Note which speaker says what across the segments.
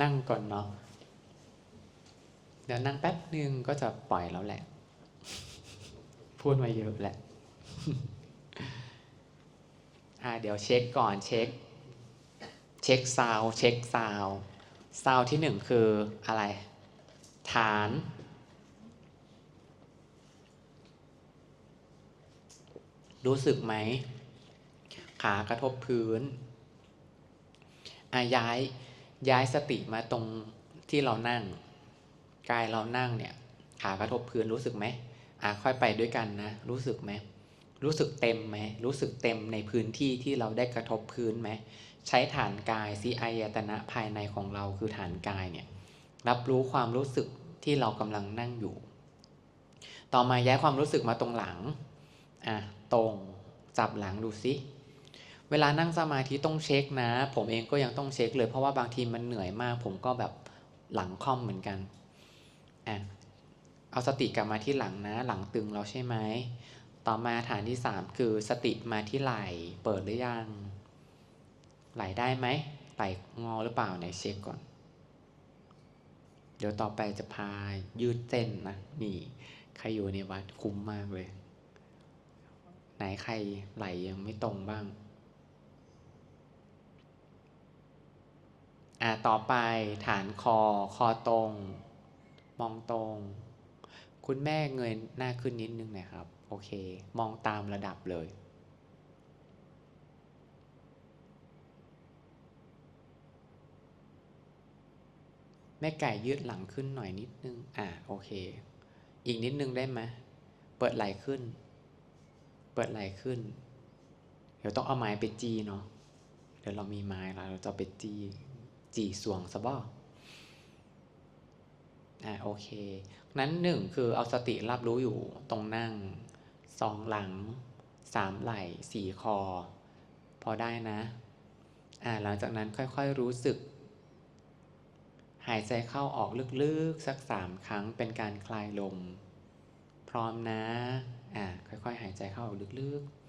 Speaker 1: นั่งก่อนเนาะเดี๋ยวนั่งแป๊บนึงก็จะปล่อยแล้วแหละ พูดมาเยอะแหละอ่าเดี๋ยวเช็คก่อนเช็ค เช็คซาวเช็คซาวซาวที่หนึ่งคืออะไร ฐาน รู้สึกไหม ขากระทบพื้นอาย้าย ย้ายสติมาตรงที่เรานั่ง กายเรานั่งเนี่ยขากระทบพื้นรู้สึกไหมอ่าค่อยไปด้วยกันนะ รู้สึกไหมรู้สึกเต็มไหมรู้สึกเต็มในพื้นที่ที่เราได้กระทบพื้นไหมใช้ฐานกายสิอายตนะภายในของเราคือฐานกายเนี่ยรับรู้ความรู้สึกที่เรากำลังนั่งอยู่ ต่อมาย้ายความรู้สึกมาตรงหลังอะตรงจับหลังดูสิ เวลานั่งสมาธิต้องเช็คนะ ผมเองก็ยังต้องเช็คเลย เพราะว่าบางทีมันเหนื่อยมาก ผมก็แบบหลังค่อมเหมือนกันอะเอาสติกลับมาที่หลังนะ หลังตึงเราใช่ไหมต่อมาฐานที่ 3 คือสติมาที่ไหล่เปิดหรือยัง ไหลได้ไหมไหลงอหรือเปล่าไหนเช็คก่อน เดี๋ยวต่อไปจะพายืดเส้นนะนี่ใครอยู่ในวัดคุ้มมากเลย ไหนใครไหลยังไม่ตรงบ้าง อ่าต่อไปฐานคอ คอตรง มองตรง คุณแม่เงยหน้าขึ้นนิดนึงนะครับ โอเค มองตามระดับเลยแม่ไก่ยืดหลังขึ้นหน่อยนิดนึง อ่าโอเค อีกนิดนึงได้ไหมเปิดไหล่ขึ้น เปิดไหล่ขึ้น เดี๋ยวต้องเอาไม้ไปจีเนาะ เดี๋ยวเรามีไม้แล้วเราจะเอาไปจี จีสวงซะบ่อ่าโอเค นั้นหนึ่งคือเอาสติรับรู้อยู่ตรงนั่งสองหลังสามไหล่สี่คอ พอได้นะอ่าหลังจากนั้นค่อยๆรู้สึก หายใจเข้าออกลึกๆ สักสามครั้งเป็นการคลายลม พร้อมนะอ่าค่อยๆ หายใจเข้าออกลึกๆ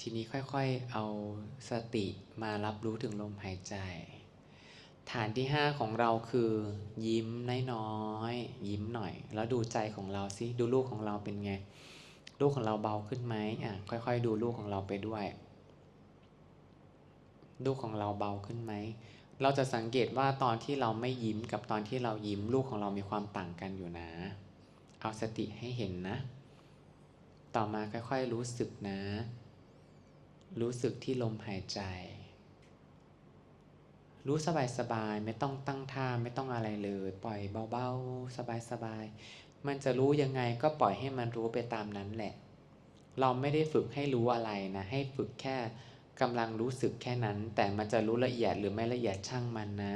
Speaker 1: ทีนี้ค่อยๆเอาสติมารับรู้ถึงลมหายใจ ฐานที่ 5 ของเราคือ ยิ้มน้อยๆยิ้มหน่อย แล้วดูใจของเราสิดูลูกของเราเป็นไง ลูกของเราเบาขึ้นไหมอะค่อยๆ ดูลูกของเราไปด้วย ลูกของเราเบาขึ้นไหมเราจะสังเกตว่าตอนที่เราไม่ยิ้มกับตอนที่เรายิ้มลูกของเรามีความต่างกันอยู่นะ เอาสติให้เห็นนะ ต่อมาค่อยๆรู้สึกนะ รู้สึกที่ลมหายใจ รู้สบายๆไม่ต้องตั้งท่าไม่ต้องอะไรเลย ปล่อยเบาๆ สบายๆ มันจะรู้ยังไงก็ปล่อยให้มันรู้ไปตามนั้นแหละ เราไม่ได้ฝึกให้รู้อะไรนะ ให้ฝึกแค่กำลังรู้สึกแค่นั้น แต่มันจะรู้ละเอียดหรือไม่ละเอียดช่างมันนะ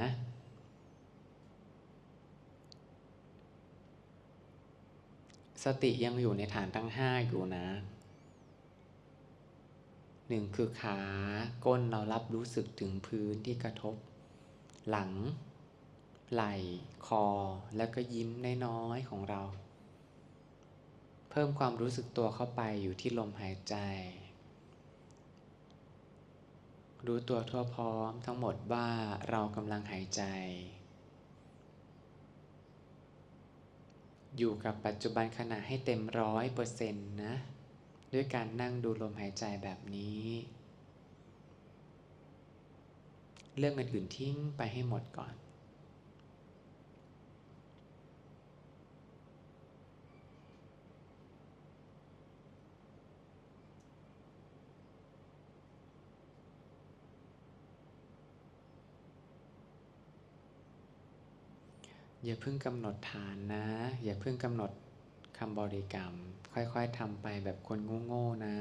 Speaker 1: สติยังอยู่ในฐานทั้งห้าอยู่นะ หนึ่งคือขาก้นเรารับรู้สึกถึงพื้นที่กระทบ หลัง ไหล่คอแล้วก็ยิ้มน้อยๆของเรา เพิ่มความรู้สึกตัวเข้าไปอยู่ที่ลมหายใจ รู้ตัวทั่วพร้อมทั้งหมดว่าเรากำลังหายใจ อยู่กับปัจจุบันขณะให้เต็มร้อยเปอร์เซ็นต์นะ ด้วยการนั่งดูลมหายใจแบบนี้ เรื่องอื่นๆทิ้งไปให้หมดก่อน อย่าเพิ่งกำหนดฐานนะ อย่าเพิ่งกำหนด คำบริกรรม ค่อยๆทำไปแบบคนโง่ๆนะ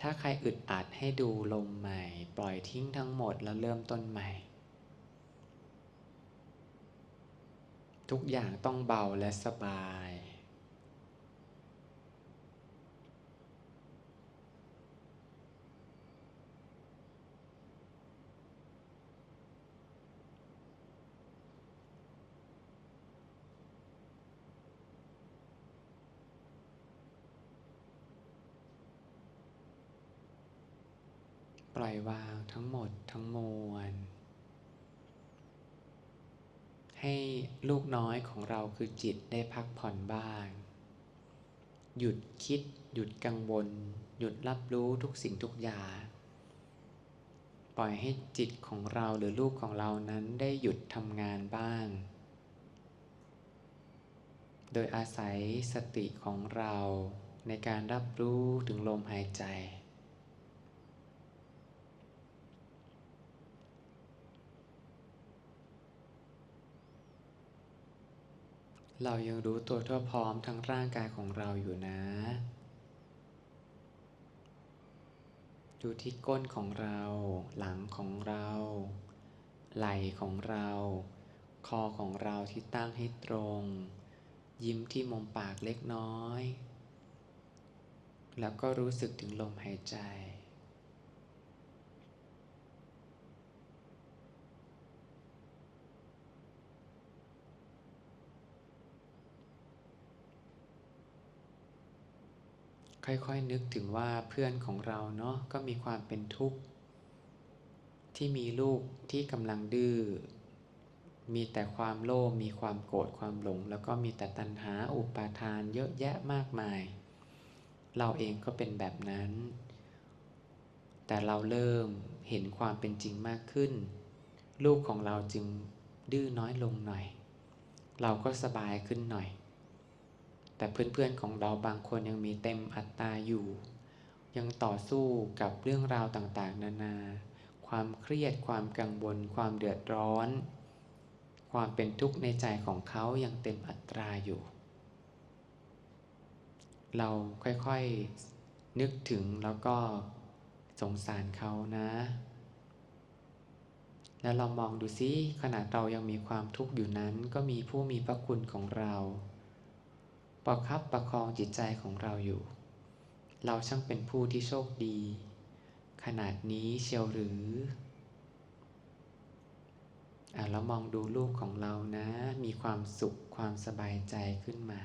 Speaker 1: ถ้าใครอึดอัดให้ดูลมใหม่ ปล่อยทิ้งทั้งหมดแล้วเริ่มต้นใหม่ ทุกอย่างต้องเบาและสบาย ป ล่อยวางทั้งหมดทั้งมวล ให้ลูกน้อยของเราคือจิตได้พักผ่อนบ้าง หยุดคิด หยุดกังวล หยุดรับรู้ทุกสิ่งทุกอย่าง ปล่อยให้จิตของเราหรือลูกของเรานั้นได้หยุดทำงานบ้าง โดยอาศัยสติของเราในการรับรู้ถึงลมหายใจ เรายังรู้ตัวทั่วพร้อมทั้งร่างกายของเราอยู่นะ ดูที่ก้นของเรา หลังของเรา ไหล่ของเรา คอของเราที่ตั้งให้ตรง ยิ้มที่มุมปากเล็กน้อย แล้วก็รู้สึกถึงลมหายใจ ค่อยๆนึกถึงว่าเพื่อนของเราเนาะก็มีความเป็นทุกข์ที่มีลูกที่กำลังดื้อ มีแต่ความโลภ มีความโกรธ ความหลง แล้วก็มีแต่ตัณหาอุปาทานเยอะแยะมากมาย เราเองก็เป็นแบบนั้น แต่เราเริ่มเห็นความเป็นจริงมากขึ้น ลูกของเราจึงดื้อน้อยลงหน่อย เราก็สบายขึ้นหน่อย แต่เพื่อนๆของเราบางคนยังมีเต็มอัตตาอยู่ ยังต่อสู้กับเรื่องราวต่างๆ นานา ความเครียดความกังวล ความเดือดร้อน ความเป็นทุกข์ในใจของเขายังเต็มอัตราอยู่ เราค่อยๆนึกถึงแล้วก็สงสารเขานะ แล้วเรามองดูซิขณะเรายังมีความทุกข์อยู่นั้น ก็มีผู้มีพระคุณของเรา ประคับประคองจิตใจของเราอยู่ เราช่างเป็นผู้ที่โชคดี ขนาดนี้เชียวหรืออะเรามองดูลูกของเรานะ มีความสุขความสบายใจขึ้นมา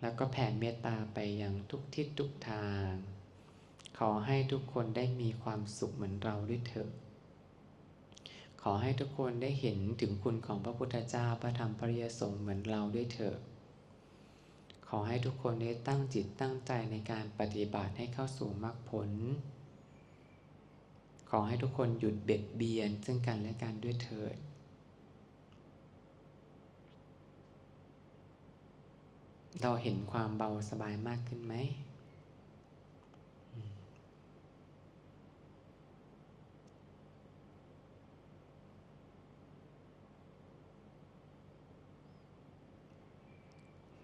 Speaker 1: แล้วก็แผ่เมตตาไปยังทุกทิศทุกทาง ขอให้ทุกคนได้มีความสุขเหมือนเราด้วยเถอะขอให้ทุกคนได้เห็นถึงคุณของพระพุทธเจ้าพระธรรมพระริยสงฆ์เหมือนเราด้วยเถอะ ขอให้ทุกคนได้ตั้งจิตตั้งใจในการปฏิบัติให้เข้าสู่มรรคผล ขอให้ทุกคนหยุดเบียดเบียนซึ่งกันและกันด้วยเถิดเราเห็นความเบาสบายมากขึ้นไหม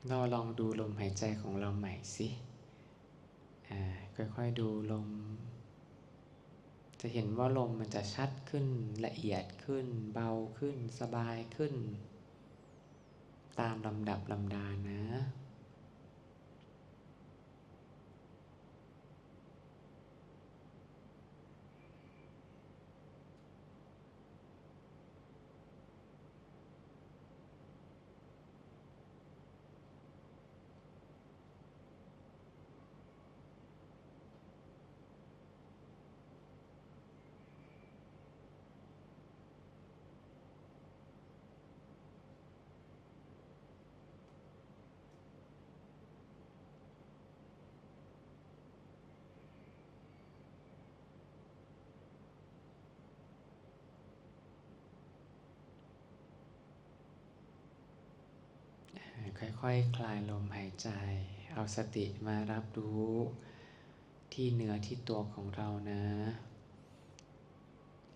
Speaker 1: เราลองดูลมหายใจของเราใหม่สิอ่าค่อยๆดูลม จะเห็นว่าลมมันจะชัดขึ้นละเอียดขึ้น เบาขึ้น สบายขึ้น ตามลำดับลำดานะ ค่อยๆคคลายลมหายใจ เอาสติมารับรู้ที่เนื้อที่ตัวของเรานะ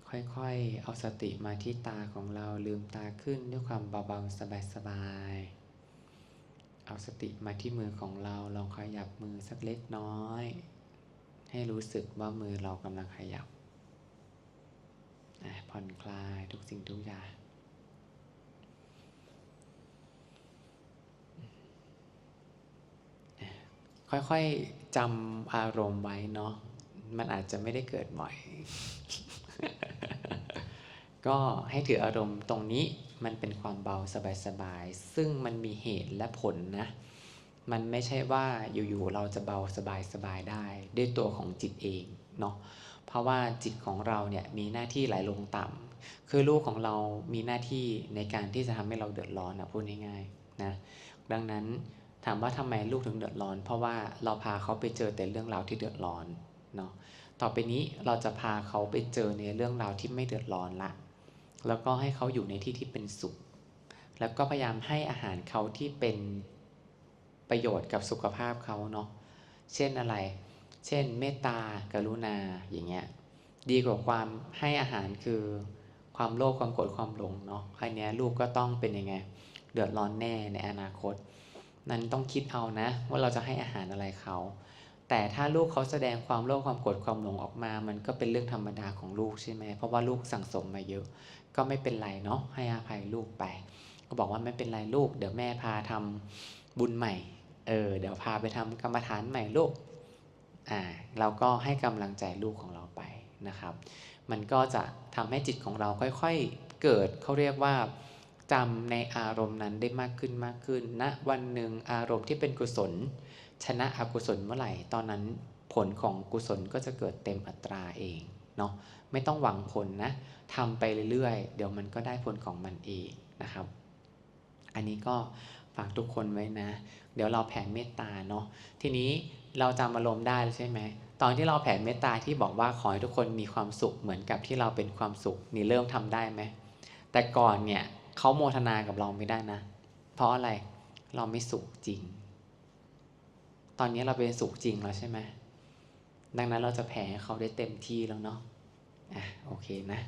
Speaker 1: ค่อยๆ เอาสติมาที่ตาของเราลืมตาขึ้นด้วยความเบาๆ สบายๆ เอาสติมาที่มือของเราลองขยับมือสักเล็กน้อย ให้รู้สึกว่ามือเรากำลังขยับผ่อนคลายทุกสิ่งทุกอย่าง ค่อยๆจำอารมณ์ไว้เนาะมันอาจจะไม่ได้เกิดบ่อย ก็ให้ถืออารมณ์ตรงนี้มันเป็นความเบาสบายๆ ซึ่งมันมีเหตุและผลนะ มันไม่ใช่ว่าอยู่ๆเราจะเบาสบายๆได้ ด้วยตัวของจิตเองเนาะ เพราะว่าจิตของเราเนี่ยมีหน้าที่ไหลลงต่ำคือลูกของเรามีหน้าที่ในการที่จะทำให้เราเดือดร้อนนะพูดง่ายๆนะ ดังนั้น ถามว่าทำไมลูกถึงเดือดร้อน เพราะว่าเราพาเขาไปเจอแต่เรื่องราวที่เดือดร้อนเนาะต่อไปนี้เราจะพาเขาไปเจอในเรื่องราวที่ไม่เดือดร้อนละแล้วก็ให้เขาอยู่ในที่ที่เป็นสุข แล้วก็พยายามให้อาหารเขาที่เป็นประโยชน์กับสุขภาพเขาเนาะเช่นอะไร เช่นเมตตากรุณาอย่างเงี้ยดีกว่าความให้อาหารคือความโลภความโกรธความหลงเนาะอันนี้ลูกก็ต้องเป็นยังไง เดือดร้อนแน่ในอนาคต นั้นต้องคิดเอานะ ว่าเราจะให้อาหารอะไรเขา แต่ถ้าลูกเขาแสดงความโลภความโกรธความหลงออกมา มันก็เป็นเรื่องธรรมดาของลูกใช่ไหมเพราะว่าลูกสั่งสมมาเยอะ ก็ไม่เป็นไรเนาะให้อภัยลูกไป ก็บอกว่าไม่เป็นไรลูก เดี๋ยวแม่พาทำบุญใหม่เออเดี๋ยวพาไปทำกรรมฐานใหม่ลูกอ่าเราก็ให้กำลังใจลูกของเราไปนะครับ มันก็จะทำให้จิตของเราค่อยๆเกิดเขาเรียกว่า จำในอารมณ์นั้นได้มากขึ้นมากขึ้นณนะวันหนึ่งอารมณ์ที่เป็นกุศล ชนะอกุศลเมื่อไหร่ ตอนนั้นผลของกุศลก็จะเกิดเต็มอัตราเองเนาะไม่ต้องหวังผลนะทำไปเรื่อยๆ เดี๋ยวมันก็ได้ผลของมันเองนะครับ อันนี้ก็ฝากทุกคนไว้นะ เดี๋ยวเราแผ่เมตตาเนาะทีนี้เราจำอารมณ์ได้แล้วใช่ไหมตอนที่เราแผ่เมตตาที่บอกว่าขอให้ทุกคนมีความสุขเหมือนกับที่เราเป็นความสุขนี่เริ่มทำได้ไหมแต่ก่อนเนี่ย เขาโมทนากับเราไม่ได้นะ เพราะอะไรเราไม่สุขจริง ตอนนี้เราเป็นสุขจริงแล้วใช่ไหมดังนั้นเราจะแผ่เขาได้เต็มที่แล้วเนาะอะโอเคนะ